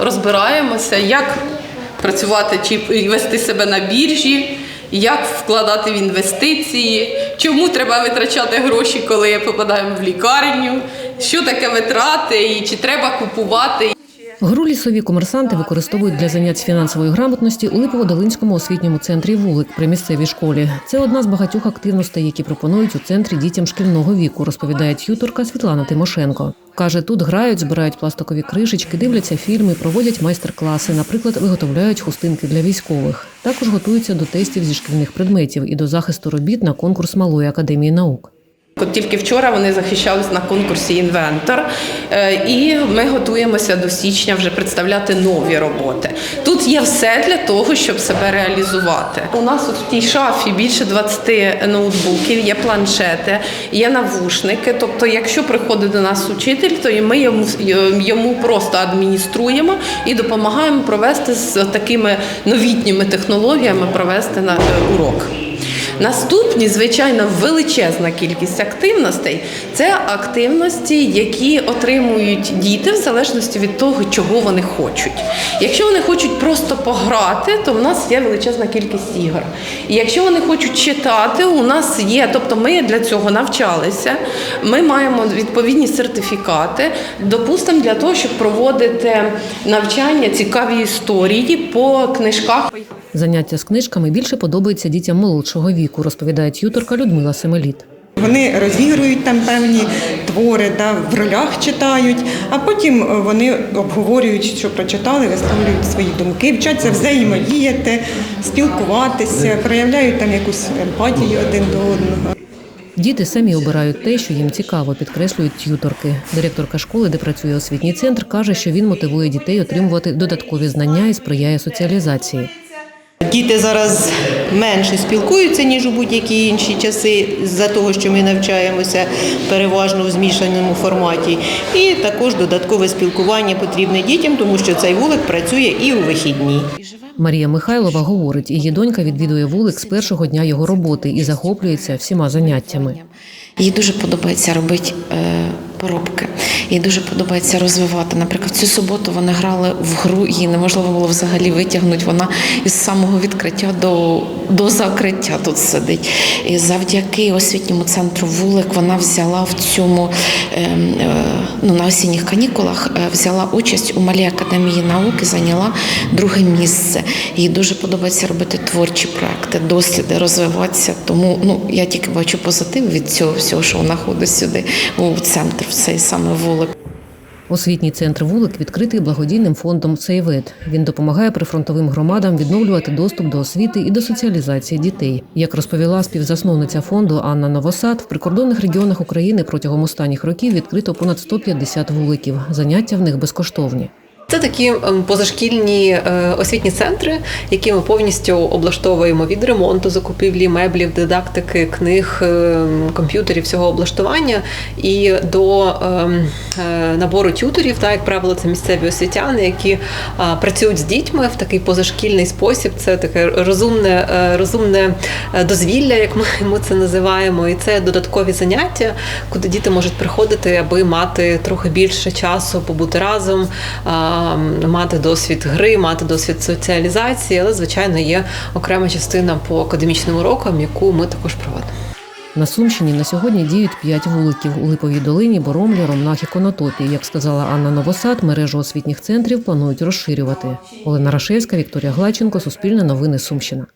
Розбираємося, як працювати чи вести себе на біржі, як вкладати в інвестиції, чому треба витрачати гроші, коли попадаємо в лікарню, що таке витрати і чи треба купувати. Гру лісові комерсанти використовують для занять фінансової грамотності у Липово-Долинському освітньому центрі вулик при місцевій школі. Це одна з багатьох активностей, які пропонують у центрі дітям шкільного віку, розповідає т'юторка Світлана Тимошенко. Каже, тут грають, збирають пластикові кришечки, дивляться фільми, проводять майстер-класи. Наприклад, виготовляють хустинки для військових. Також готуються до тестів зі шкільних предметів і до захисту робіт на конкурс Малої академії наук. От тільки вчора вони захищались на конкурсі Інвентор, е, і ми готуємося до січня вже представляти нові роботи. Тут є все для того, щоб себе реалізувати. У нас от в тій шафі більше 20 ноутбуків, є планшети, є навушники. Тобто, якщо приходить до нас учитель, то ми йому, йому просто адмініструємо і допомагаємо провести з такими новітніми технологіями провести на е, урок. Наступні, звичайно, величезна кількість активностей це активності, які отримують діти в залежності від того, чого вони хочуть. Якщо вони хочуть просто пограти, то в нас є величезна кількість ігор. І якщо вони хочуть читати, у нас є, тобто ми для цього навчалися, ми маємо відповідні сертифікати, допустимо, для того, щоб проводити навчання цікаві історії по книжках. Заняття з книжками більше подобається дітям молодшого віку, розповідає т'юторка Людмила Семеліт. Вони розігрують там певні твори, да, в ролях читають, а потім е, вони обговорюють, що прочитали, висловлюють свої думки, вчаться взаємодіяти, спілкуватися, проявляють там якусь емпатію один до одного. Діти самі обирають те, що їм цікаво, підкреслюють т'юторки. Директорка школи, де працює освітній центр, каже, що він мотивує дітей отримувати додаткові знання і сприяє соціалізації. Діти зараз менше спілкуються, ніж у будь-які інші часи, за того, що ми навчаємося переважно в змішаному форматі. І також додаткове спілкування потрібне дітям, тому що цей вулик працює і у вихідні. Марія Михайлова говорить, її донька відвідує вулик з першого дня його роботи і захоплюється всіма заняттями. Їй дуже подобається робити е, поробки. Їй дуже подобається розвивати. Наприклад, цю суботу вони грали в гру, її неможливо було взагалі витягнути. Вона із самого відкриття до, до закриття тут сидить. І завдяки освітньому центру вулик вона взяла в цьому е, е, ну, на осінніх канікулах, е, взяла участь у малій академії наук і зайняла друге місце. Їй дуже подобається робити творчі проекти, досліди, розвиватися. Тому ну я тільки бачу позитив від цього всього, що вона ходить сюди у центр, цей саме вулик. Освітній центр вулик відкритий благодійним фондом «Сейвет». Він допомагає прифронтовим громадам відновлювати доступ до освіти і до соціалізації дітей. Як розповіла співзасновниця фонду Анна Новосад, в прикордонних регіонах України протягом останніх років відкрито понад 150 вуликів. Заняття в них безкоштовні. Це такі ем, позашкільні е, освітні центри, які ми повністю облаштовуємо від ремонту, закупівлі меблів, дидактики, книг, е, комп'ютерів, всього облаштування і до ем, е, набору тюторів. Так, як правило, це місцеві освітяни, які працюють з дітьми в такий позашкільний спосіб. Це таке розумне, розумне дозвілля, як ми це називаємо. І це додаткові заняття, куди діти можуть приходити, аби мати трохи більше часу побути разом. Мати досвід гри, мати досвід соціалізації, але звичайно є окрема частина по академічним урокам, яку ми також проводимо. На Сумщині на сьогодні діють п'ять вуликів у Липовій долині, Боромлі, Ромнах і Конотопі. Як сказала Анна Новосад, мережу освітніх центрів планують розширювати. Олена Рашевська, Вікторія Глаченко, Суспільне новини Сумщина.